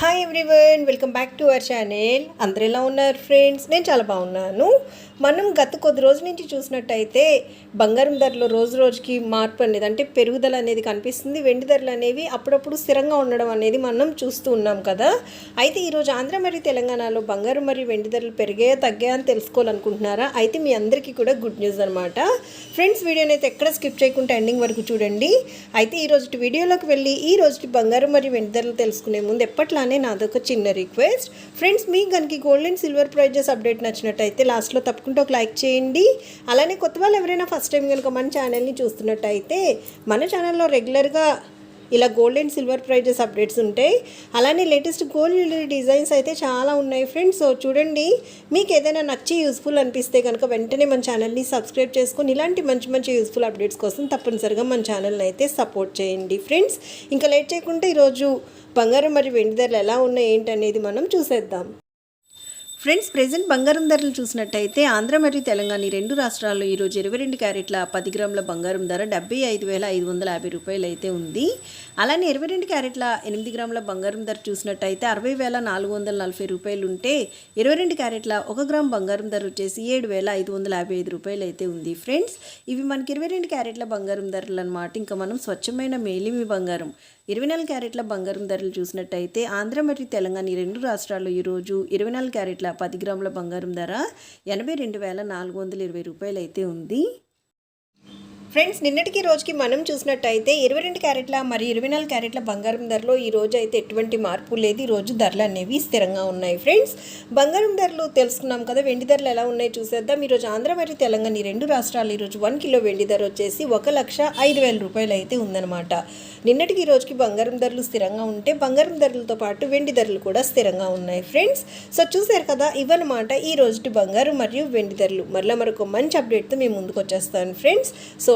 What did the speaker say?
Hi everyone welcome back to our channel అందరు ఎలా ఉన్నారు ఫ్రెండ్స్ నేను చాలా బాగున్నాను. మనం గత కొద్ది రోజుల నుంచి చూసినట్టయితే బంగారం ధరలో రోజు రోజుకి మార్పు అనేది అంటే పెరుగుదల అనేది కనిపిస్తుంది. వెండి ధరలు అనేవి అప్పుడప్పుడు స్థిరంగా ఉండడం అనేది మనం చూస్తూ ఉన్నాం కదా. అయితే ఈరోజు ఆంధ్ర మరియు తెలంగాణలో బంగారం మరియు వెండి ధరలు పెరిగాయా తగ్గాయా అని తెలుసుకోవాలనుకుంటున్నారా? అయితే మీ అందరికీ కూడా గుడ్ న్యూస్ అనమాట ఫ్రెండ్స్ వీడియోని అయితే ఎక్కడ స్కిప్ చేయకుండా ఎండింగ్ వరకు చూడండి. అయితే ఈరోజు వీడియోలోకి వెళ్ళి ఈ రోజు బంగారం మరియు వెండి ధరలు తెలుసుకునే ముందు ఎప్పట్లానే నాదొక చిన్న రిక్వెస్ట్. ఫ్రెండ్స్ మీ కనుక gold and silver prizes update నచ్చినట్టయితే లాస్ట్లో తప్పకుండా ఒక లైక్ చేయండి. అలానే కొత్త వాళ్ళు ఎవరైనా ఫస్ట్ టైం కనుక మన ఛానల్ని చూస్తున్నట్టయితే మన ఛానల్లో రెగ్యులర్గా ఇలా gold and silver prizes updates ఉంటాయి అలానే లేటెస్ట్ గోల్డ్ జ్యువెలరీ డిజైన్స్ అయితే చాలా ఉన్నాయి ఫ్రెండ్స్ సో చూడండి మీకు ఏదైనా నచ్చి యూస్ఫుల్ అనిపిస్తే కనుక వెంటనే మన ఛానల్ని సబ్స్క్రైబ్ చేసుకొని ఇలాంటి మంచి మంచి యూస్ఫుల్ అప్డేట్స్ కోసం తప్పనిసరిగా మన ఛానల్ని అయితే సపోర్ట్ చేయండి ఫ్రెండ్స్ ఇంకా లేట్ చేయకుండా ఈరోజు బంగారం మరియు వెండి ధరలు ఎలా ఉన్నాయి ఏంటనేది మనం చూసేద్దాం. ఫ్రెండ్స్ ప్రెజెంట్ బంగారం ధరలు చూసినట్టయితే ఆంధ్ర మరియు తెలంగాణ ఈ రెండు రాష్ట్రాల్లో ఈరోజు ఇరవై రెండు క్యారెట్ల పది గ్రాముల బంగారం ధర డెబ్బై ఐదు వేల ఐదు వందల యాభై రూపాయలు అయితే ఉంది. అలానే ఇరవై రెండు క్యారెట్ల ఎనిమిది గ్రాముల బంగారం ధర చూసినట్టయితే అరవై వేల నాలుగు వందల నలభై రూపాయలు ఉంటే ఇరవై రెండు క్యారెట్ల ఒక గ్రామ్ బంగారం ధర వచ్చేసి ఏడు వేల ఐదు వందల యాభై ఐదు రూపాయలు అయితే ఉంది. ఫ్రెండ్స్ ఇవి మనకి ఇరవై రెండు క్యారెట్ల బంగారం ధరలు అనమాట ఇంకా మనం స్వచ్ఛమైన మేలిమి బంగారం ఇరవై నాలుగు క్యారెట్ల బంగారం ధరలు చూసినట్టయితే ఆంధ్ర మరియు తెలంగాణ ఈ రెండు రాష్ట్రాల్లో ఈరోజు ఇరవై నాలుగు క్యారెట్ల పది గ్రాముల బంగారం ధర ఎనభై రెండు వేల నాలుగు వందల ఇరవై రూపాయలు అయితే ఉంది. ఫ్రెండ్స్ నిన్నటికి రోజుకి మనం చూసినట్టయితే ఇరవై రెండు క్యారెట్ల మరియు ఇరవై నాలుగు క్యారెట్ల బంగారం ధరలో ఈ రోజు అయితే ఎటువంటి మార్పు లేదు. ఈ రోజు ధరలు అనేవి స్థిరంగా ఉన్నాయి ఫ్రెండ్స్. బంగారం ధరలు తెలుసుకున్నాం కదా వెండి ధరలు ఎలా ఉన్నాయి చూసేద్దాం. ఈరోజు ఆంధ్ర మరియు తెలంగాణ ఈ రెండు రాష్ట్రాలు ఈరోజు వన్ కిలో వెండి ధర వచ్చేసి ఒక లక్ష ఐదు వేల రూపాయలు అయితే ఉందన్నమాట. నిన్నటికి ఈ రోజుకి బంగారం ధరలు స్థిరంగా ఉంటే బంగారం ధరలతో పాటు వెండి ధరలు కూడా స్థిరంగా ఉన్నాయి ఫ్రెండ్స్. సో చూసారు కదా ఇవన్నమాట ఈ రోజు బంగారం మరియు వెండి ధరలు. మరలా మరొక మంచి అప్డేట్తో మేము ముందుకు వచ్చేస్తాను friends. So